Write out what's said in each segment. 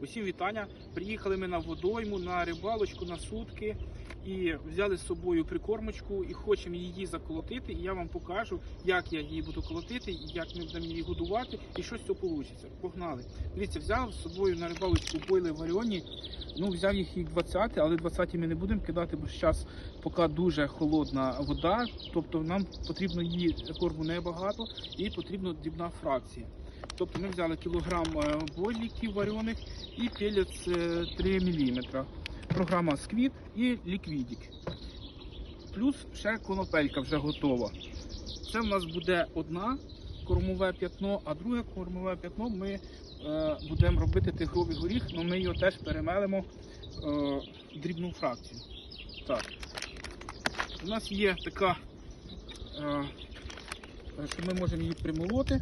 Усім вітання. Приїхали ми на водойму, на рибалочку, на сутки і взяли з собою прикормочку і хочемо її заколотити. І я вам покажу, як я її буду колотити, як ми будемо її годувати, і що з цього вийде. Погнали. Дивіться, взяв з собою на рибалочку бойли варіоні. Ну, взяв їх і 20, але 20 ми не будемо кидати, бо зараз поки дуже холодна вода. Тобто нам потрібно її корму небагато і потрібна дрібна фракція. Тобто ми взяли кілограм е, бойліків варених і пелець е, 3 мм. Програма сквіт і ліквідік. Плюс ще конопелька вже готова. Це в нас буде одна кормове п'ятно, а друге кормове п'ятно ми е, будемо робити тигровий горіх, але ми його теж перемелимо е, дрібну фракцію. Так. У нас є така, е, що ми можемо її примолоти.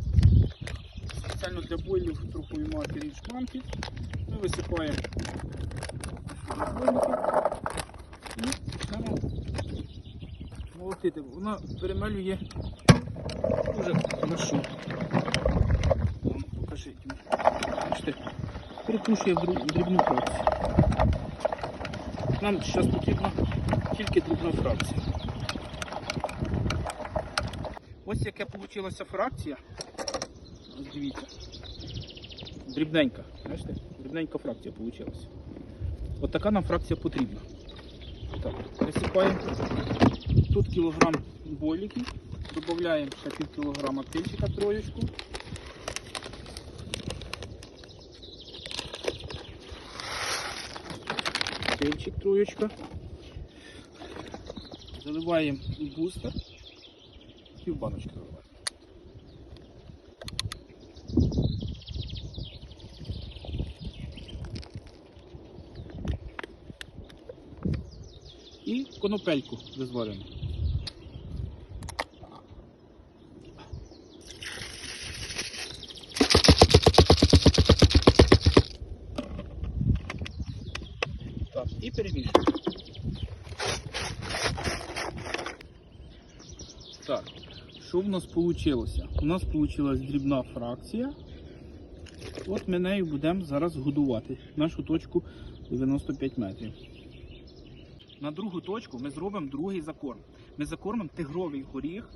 Спеціально для бойлів трухової матері шманки. Ми висипаємо і почнемо молотити. Вона перемелює дуже хорошо. Покажіть. Бачите, перекушує дрібну фракцію. Нам зараз потрібна тільки дрібна фракція. Ось яка вийшла фракція. Ось дивіться. Дрібненька. Бачите? Дрібненька фракція вийшла. От така нам фракція потрібна. Так, присипаємо. Тут кілограм бойліків. Додаємо ще пів кілограма пільчика троєчку. Пільчик троєчка. Заливаємо бустер. Пів баночки заливаємо. І конопельку. Так, і перемішуємо. Так, що в нас вийшло? У нас вийшла дрібна фракція. От ми нею будемо зараз годувати нашу точку 95 метрів. На другу точку ми зробимо другий закорм. Ми закормимо тигровий горіх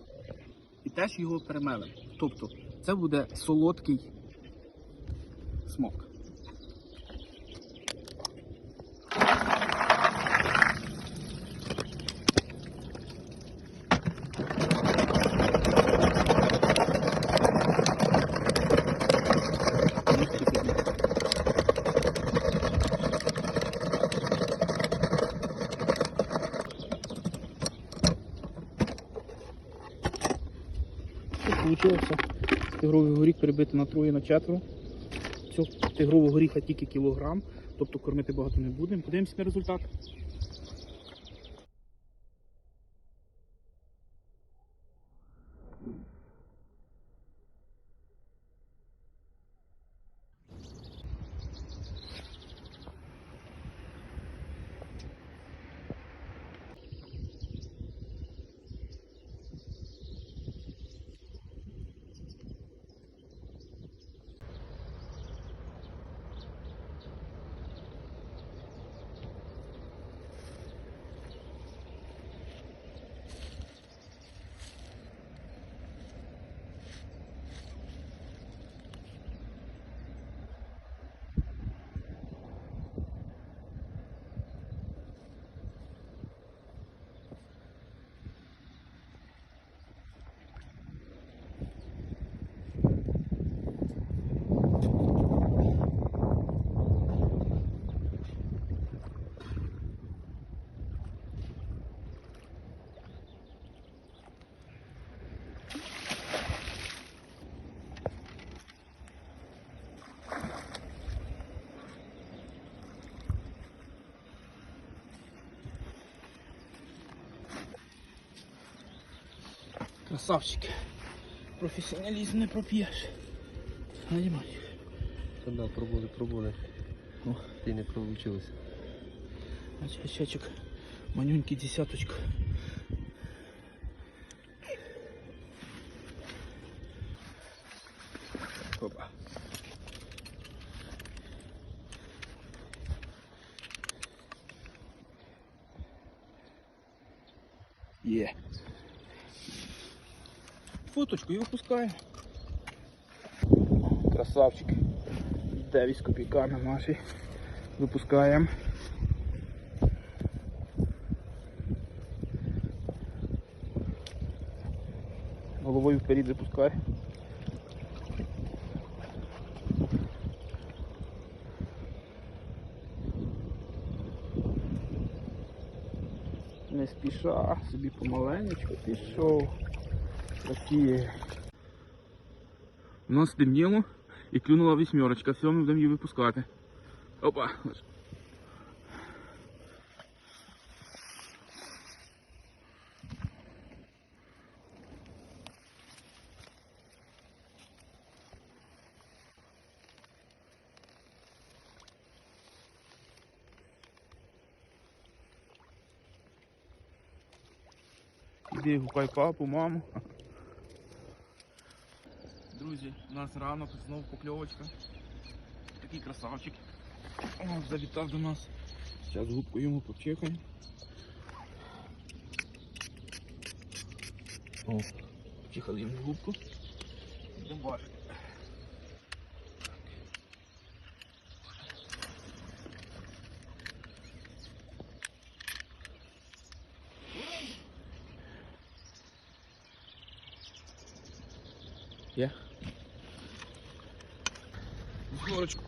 і теж його перемелимо. Тобто це буде солодкий смак. Вийшло тигровий горіх перебити на троє на четверо. Цього тигрового горіха тільки кілограм, тобто кормити багато не будемо. Подивимося на результат. Красавчики. Професіоналізм не проп'єш. Надімай. Та да, пробували, пробували. О. Ти не пролучилось. Очкачачок. Манюнький десяточка. Опа. Yeah. Фоточку і випускаємо. Красавчик. Йде з копійками наші. Випускаємо. Головою вперед запускай. Не спіша, собі помаленечку пішов. Такі. У нас стемніло і клюнула вісьмерочка. Все, ми будемо її випускати. Опа. Іди гукай папу, маму. Друзі, у нас ранок, знову покльовочка. Такий красавчик. О, завітав до нас. Зараз губку йому почекаємо. О, почихали йому губку. Йдемо бачити. Є. Горочку.